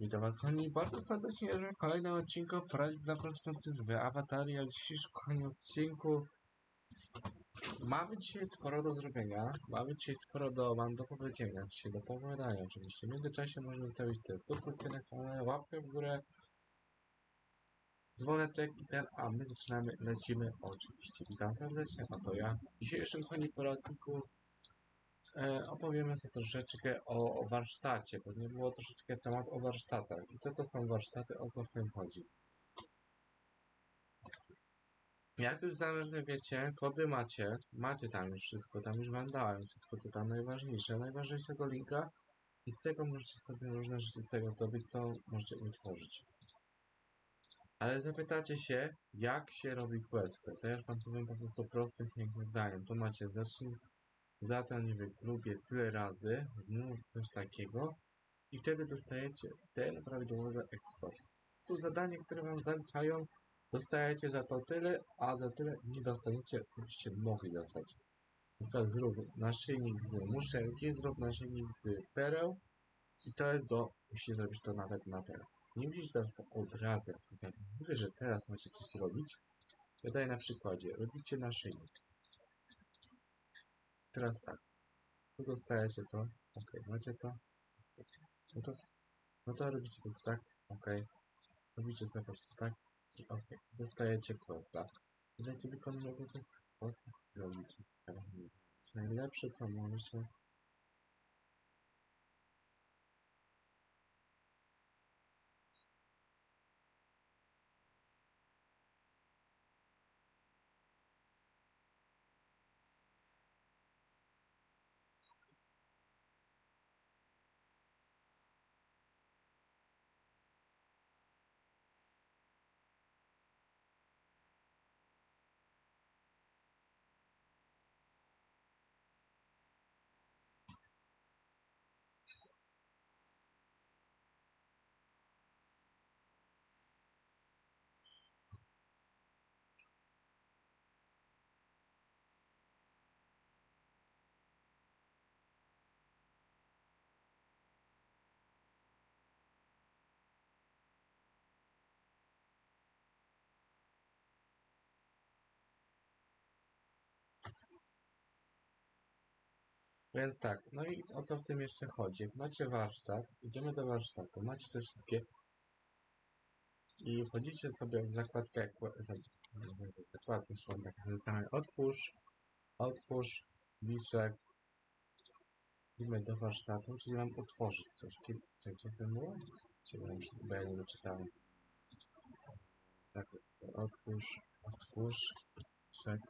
Witam Was kochani bardzo serdecznie w kolejnym odcinku Projekt dla perspektywy Awatari, ale w dzisiejszym kochani odcinku mamy dzisiaj sporo do zrobienia, mamy dzisiaj sporo do Wam do powiedzenia, dzisiaj do opowiadania oczywiście. W międzyczasie możemy zostawić te subskrypcje na kanale, łapkę w górę, dzwoneczek i ten, a my zaczynamy, lecimy oczywiście. Witam serdecznie, a to ja. W dzisiejszym kochani poradniku opowiemy sobie troszeczkę o, warsztacie, bo nie było troszeczkę temat o warsztatach. I co to są warsztaty, o co w tym chodzi? Jak już zapewne wiecie, kody macie, macie tam już wszystko, tam już wam dałem wszystko, co tam najważniejsze, najważniejszego linka i z tego możecie sobie różne rzeczy z tego zdobyć, co możecie utworzyć. Ale zapytacie się, jak się robi questy. To ja wam powiem po prostu prostym zdaniem. Tu macie zacznij za to nie wiem, lubię tyle razy, mów coś takiego i wtedy dostajecie ten prawidłowy eksport. Tu zadanie, które wam zaliczają, dostajecie za to tyle, a za tyle nie dostaniecie, to byście mogli dostać. Na przykład zrób naszyjnik z muszelki, zrób naszyjnik z pereł i to jest do, musicie zrobić to nawet na teraz. Nie musicie teraz to od razu, jak mówię, że teraz macie coś zrobić, daję na przykładzie, robicie naszyjnik. Teraz tak. Dostajecie to. Ok, macie to. No to, no to robicie to tak. Ok. Robicie sobie po prostu tak. I ok. Dostajecie questa. I dajcie wykonać quest. Questa. Zrobicie. Najlepsze co możecie. Więc tak, no i o co w tym jeszcze chodzi? Macie warsztat, idziemy do warsztatu, macie te wszystkie i wchodzicie sobie w zakładkę, zakładkę, takie zapisane, otwórz, otwórz, liczek, idziemy do warsztatu, czyli mam utworzyć coś. Kiedy, gdzie to było? Gdzie byłem, bo ja nie doczytałem. Zakładkę, otwórz, otwórz, check,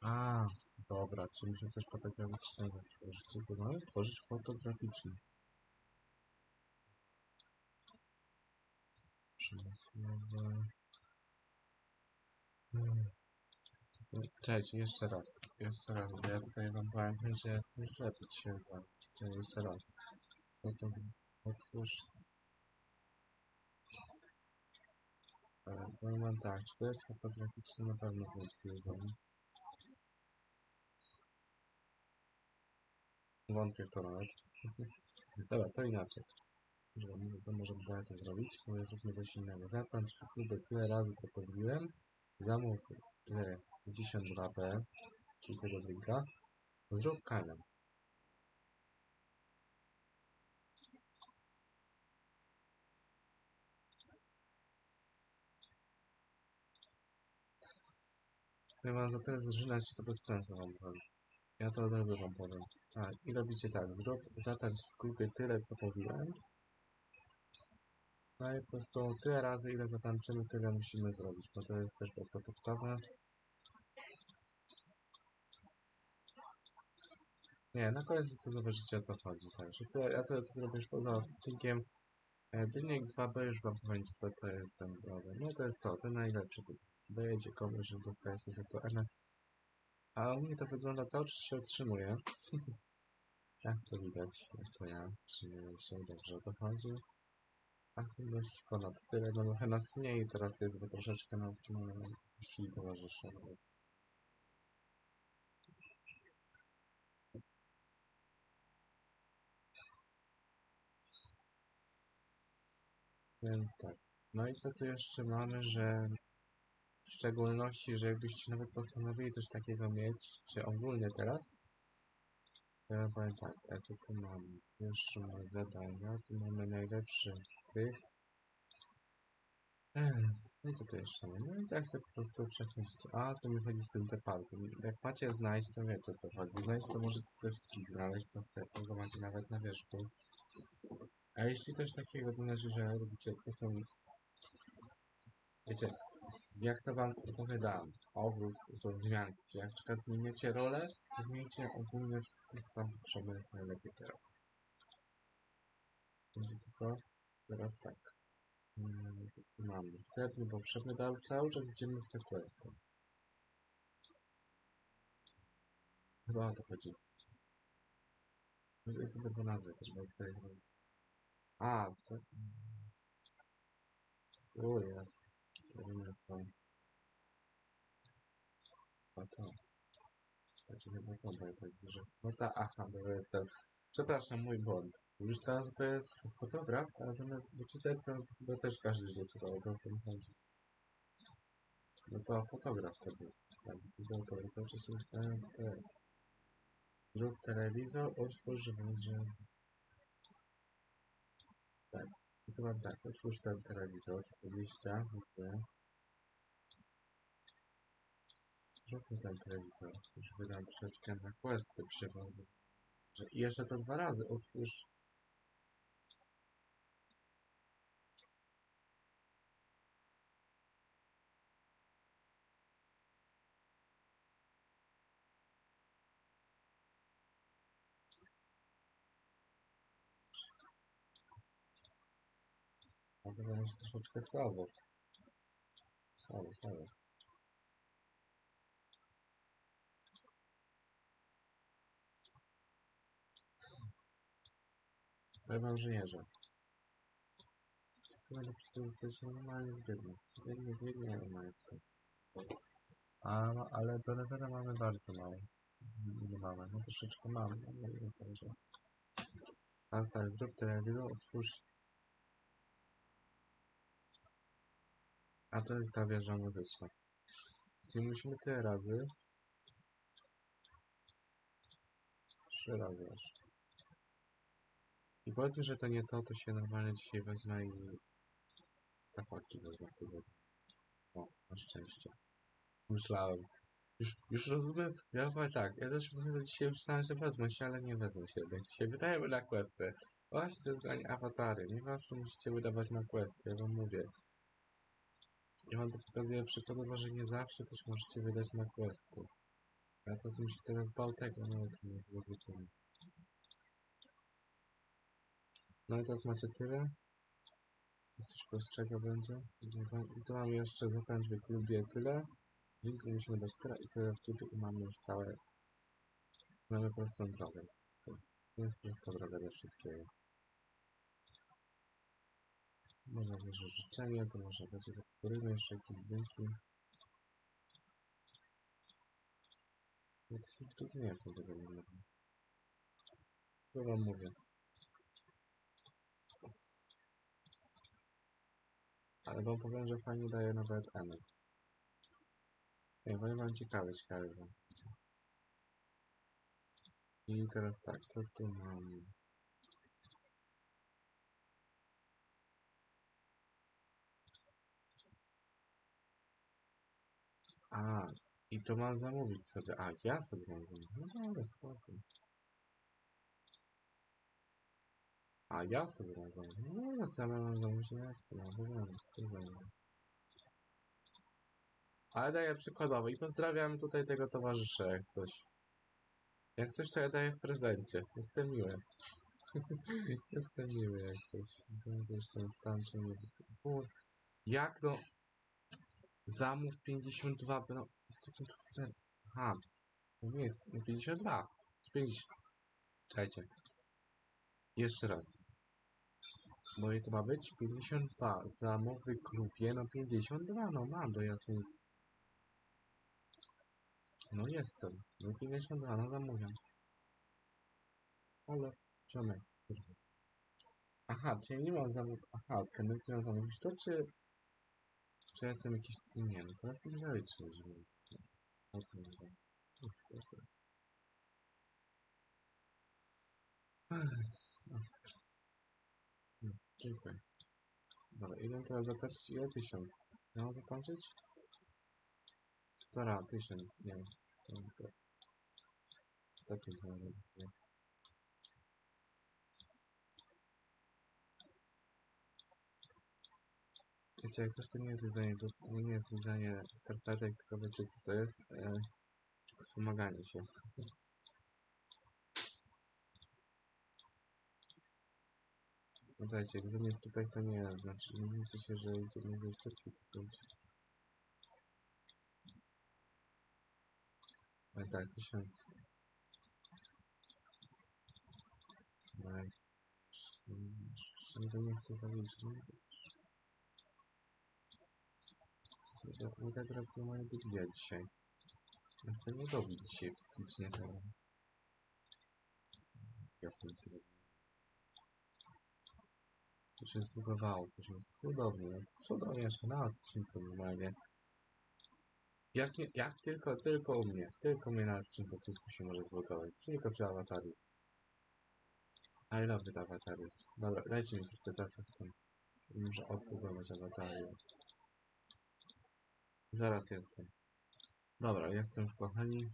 a, dobra, czy musimy coś fotograficznego stworzyć? Co mamy? Tworzyć fotograficznie. Przemysłowe. To- Cześć, jeszcze raz. Jeszcze raz, bo ja tutaj wam powiem, że jestem lepiej się wam. Cześć, jeszcze raz. Foto... Otwórz. Dobra, powiem wam tak, czy to jest fotograficzne na pewno wątpliwe. Wątpię w to nawet. Dobra, to inaczej. Dobra, co możemy dalej to zrobić? Mówię, zróbmy coś innego. Zatańcz w klubie tyle razy, to powiedziałem. Zamów tyle 52B, czyli tego drinka. Zrób kanem. Ja mam za tyle zżynać to bez sensu wam powiem. Ja to od razu wam powiem. Tak, i robicie tak, zrób, w klubie tyle, co powiedziałem. No i po prostu tyle razy, ile zatańczymy, tyle musimy zrobić, bo to jest też bardzo podstawa. Nie, na koniec wszyscy zobaczycie o co chodzi, także tyle, ja sobie to zrobię już poza odcinkiem. E, Dylnik 2B już wam powiem, co to jest ten problem. No to jest to, ten najlepszy. Dajecie komuś, że dostajecie za to N. A u mnie to wygląda cały czas się utrzymuje. Jak to widać, jak to ja utrzymuję się, dobrze o to chodzi. Aktywność ponad tyle, no trochę nas mniej teraz jest, bo troszeczkę nas no. No. Więc tak. No i co tu jeszcze mamy, że w szczególności, że jakbyście nawet postanowili coś takiego mieć, czy ogólnie teraz, to ja powiem tak, a co tu mamy? Jeszcze mamy zadania, tu mamy najlepszy z tych. Ech, no i co tu jeszcze mamy? No i tak sobie po prostu przechodzicie. A, co mi chodzi z tym teparkiem? Jak macie znaleźć, to wiecie o co chodzi. Znaleźć to możecie ze wszystkich znaleźć, to chcę, tego macie nawet na wierzchu. A jeśli coś takiego, to znaczy, że robicie, to są... Wiecie, jak to wam opowiadałem, obrót to są zmianki. Jak przykład zmieniacie rolę, to zmieńcie ogólnie wszystko, co tam potrzebne jest najlepiej teraz. Wiecie co? Teraz tak. Mm, tu mamy sklepy poprzednie, cały, cały czas idziemy w te questy. Chyba o to chodzi. Może sobie go nazwę też, bo tutaj... A, z... O, jest. To. Chyba to. Znaczy to, bo ja tak że... No ta, aha, dobra, jestem. Przepraszam, mój błąd. Myślałem, że to jest fotograf, a zamiast doczytać to chyba też każdy źle czytał, o co w tym chodzi. No to fotograf to był. Tak, widział to, cały czas się zastanawiam, co to jest. Zrób telewizor, otwórz węże. I tu mam tak, otwórz ten telewizor, 20, dziękuję. Zróbmy ten telewizor. Już wydam troszeczkę na questy przewody. Że- I jeszcze to dwa razy otwórz. To będzie troszeczkę słabo. Słabo, słabo. Powiem wam, że jeżdżę. To będę przecież normalnie zbiedny. Biedny zbiednie normalnie. A, ale do levela mamy bardzo mało. Nie mamy, no troszeczkę mamy, no nie że... A tak, zrób telewizor, otwórz. A to jest ta wieża muzyczna. Czyli musimy tyle razy. Trzy razy aż. I powiedzmy, że to nie to, to się normalnie dzisiaj wezmę i zapłaki wezmę tygodniu. O, na szczęście. Myślałem. Już, już rozumiem, ja powiem tak, ja też mówię, dzisiaj myślałem, że wezmę się, ale nie wezmę się jednak. Dzisiaj wydajemy na questy. Właśnie to jest granie awatary. Nie zawsze musicie wydawać na questy, ja wam mówię. Ja wam to pokazuję przykładowo, że nie zawsze coś możecie wydać na questy. Ja to się teraz bał tego, no jest ryzykiem. No i teraz macie tyle. Coś prostszego będzie. I tu mamy jeszcze zatańcz w klubie tyle. Linku musimy dać tyle i tyle w klubie i mamy już całe... Mamy prostą drogę jest prosta droga do wszystkiego. Można wierzyć życzenie, to może będzie podporymy jeszcze jakieś linki. No to się zgodnie w tego nie mówię. Co wam mówię? Ale wam powiem, że fajnie daje nawet N. Nie, powiem wam ciekawe, ciekawe. I teraz tak, co tu mam? A, i to mam zamówić sobie. A, ja sobie mam zamówić. No dobra, spoko. A, ja sobie mam zamówić. No dobra, sama mam zamówić, no jasne, no dobra, to. Ale daję przykładowo i pozdrawiam tutaj tego towarzysza, jak coś. Jak coś, to ja daję w prezencie. Jestem miły. Jestem miły, jak coś. To też Kur- Jak no? Zamów 52, no. Z to wtedy? Aha. To nie jest. No 52. 50. Czekajcie. Jeszcze raz. Moje to ma być 52. Zamowy klubie, no 52, no mam do jasnej. No jestem. No 52, no zamówiam. Ale, czemu? Aha, Aha, czy ja nie mam zamówić... Aha, od mam zamówić to, czy... Czy ja jestem jakiś... Nie, no teraz im zaliczę, żeby... O tym nie wiem. Jest spoko. Ech, Masakra. Hmm, dziękuję. Dobra, ile teraz zatańczyć? Ile tysiąc? Ja mam zatańczyć? Stara, tysiąc. Nie wiem. Tak nie wiem. jest. Wiecie, jak coś to nie jest lizanie, to nie jest lizanie skarpetek, tylko wiecie co to jest? E, wspomaganie się. Pamiętajcie, lizanie stópek to nie jest, znaczy nie myślcie się, że idziemy ze sztuczki, tylko idzie. Ale tak, tysiąc. No nie chcę zaliczyć, Nie tak robią moje dobija dzisiaj. Ja chcę nie dobić dzisiaj psychicznie teraz. Ja funkcję. To się zbugowało, coś jest cudownie. no Cudownie, że na odcinku normalnie. Jak, nie, jak tylko, tylko u mnie. Tylko mnie na odcinku wszystko się może zbugować. Tylko przy awatarii. I love it awatarius. Dobra, dajcie mi troszkę zasad z tym. Muszę odbugować awatarię. Zaraz jestem. Dobra, jestem już kochani.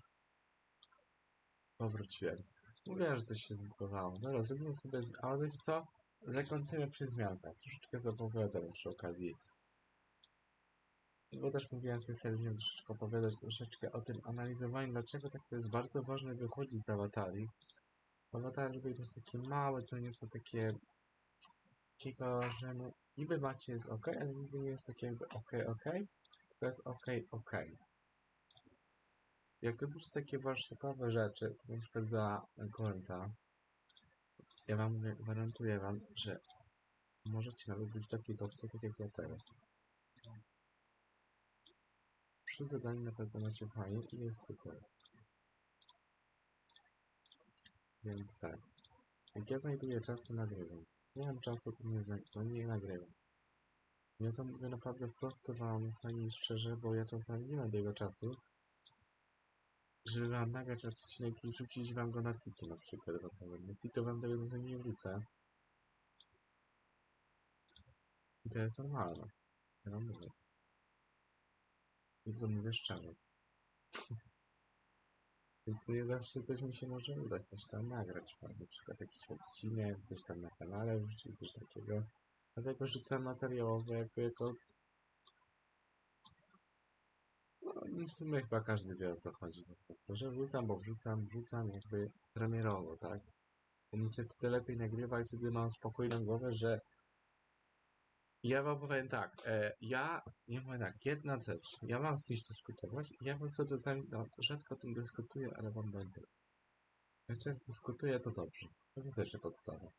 Powróciłem. Mówiłem, że coś się zbugowało. Dobra, zrobimy sobie... A wiecie co? Zakończymy przy zmiankach. Troszeczkę zapowiadam przy okazji. Bo też mówiłem w tej troszeczkę opowiadać troszeczkę o tym analizowaniu, dlaczego tak to jest bardzo ważne wychodzić z awatarii. Awatary lubią być takie małe, co nieco takie... Takiego, że no... Niby macie jest ok, ale niby nie jest takie jakby ok, ok. Tylko jest ok, ok. Jak robicie takie warsztatowe rzeczy, to na przykład za Gorenta, ja wam gwarantuję wam, że możecie nawet być taki dobry, tak jak ja teraz. Przy zadaniu naprawdę macie fajnie i jest super. Więc tak. Jak ja znajduję czas, to nagrywam. Nie mam czasu, to nie, to nie nagrywam. Ja to mówię naprawdę wprost wam fajnie szczerze, bo ja czasami nie mam tego czasu, żeby wam nagrać odcinek i rzucić wam go na City na przykład. Na City wam tego nie wrzucę. I to jest normalne. Ja wam mówię. I to mówię szczerze. Więc nie zawsze coś mi się może udać, coś tam nagrać, na przykład jakiś odcinek, coś tam na kanale wrzucić, coś takiego. Dlatego rzucam materiałowe jako, jako... No, sumie chyba każdy wie o co chodzi po prostu, że wrzucam, bo wrzucam, wrzucam jakby premierowo, tak? Bo mi się wtedy lepiej nagrywa i wtedy mam spokojną głowę, że ja wam powiem tak, e, ja, nie powiem tak, jedna rzecz, ja mam z kimś dyskutować, ja po prostu czasami, no, rzadko o tym dyskutuję, ale wam będę. Jak dyskutuje, to dobrze. To jest podstawa.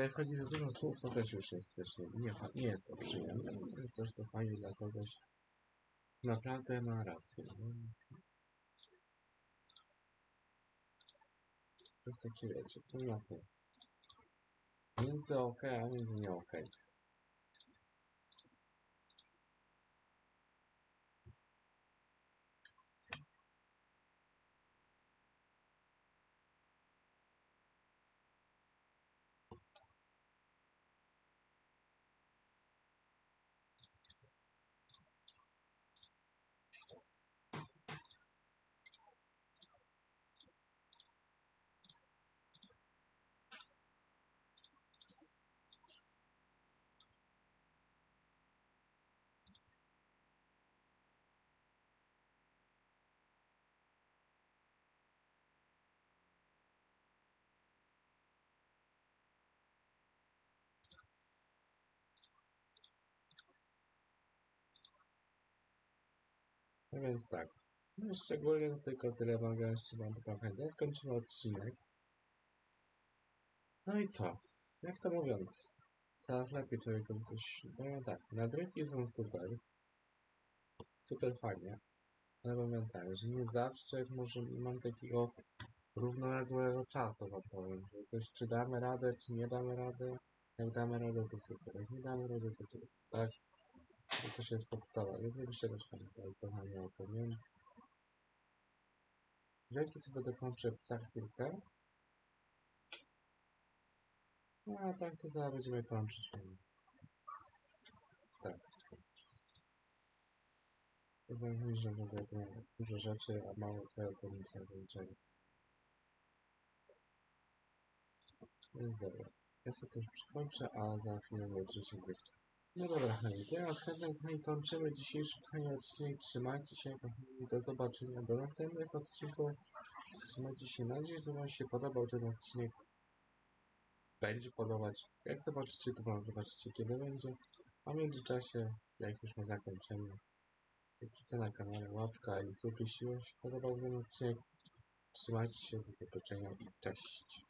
Jak wchodzi za dużo słów, to też już jest też nie, nie, jest to przyjemne. Jest też to fajnie dla kogoś. Naprawdę ma rację. No, to jest takie wiecie, półmapy. Między ok, a między nie ok. No więc tak. No szczególnie to tylko tyle mogę jeszcze wam pokazać. Skończymy odcinek. No i co? Jak to mówiąc? Coraz lepiej człowiekowi coś... Powiem tak, nagrywki są super. Super fajnie. Ale powiem tak, że nie zawsze może mam takiego równoległego czasu wam powiem. Jakoś, czy damy radę, czy nie damy radę. Jak damy radę, to super. Jak nie damy radę, to trudno. Tak? To też jest podstawa. Nie byście też pamiętali, kochani, o tym, więc... Wielki sobie dokończę za chwilkę. No a tak to zaraz będziemy kończyć, więc... Tak. Powiem, że będę to dużo rzeczy, a mało ja sobie muszę wyliczenia. Więc dobra. Ja sobie to już przykończę, a za chwilę włączycie dysk. No dobra, kochani, ja chętnie kochani, kończymy dzisiejszy kochani odcinek. Trzymajcie się, kochani, do zobaczenia do następnych odcinków. Trzymajcie się, nadzieję, że Wam się podobał ten odcinek. Będzie podobać. Jak zobaczycie, to Wam zobaczycie, kiedy będzie. A w międzyczasie, jak już na zakończenie, Kliknijcie na kanale łapka i sub, jeśli Wam się podobał ten odcinek. Trzymajcie się, do zobaczenia i cześć.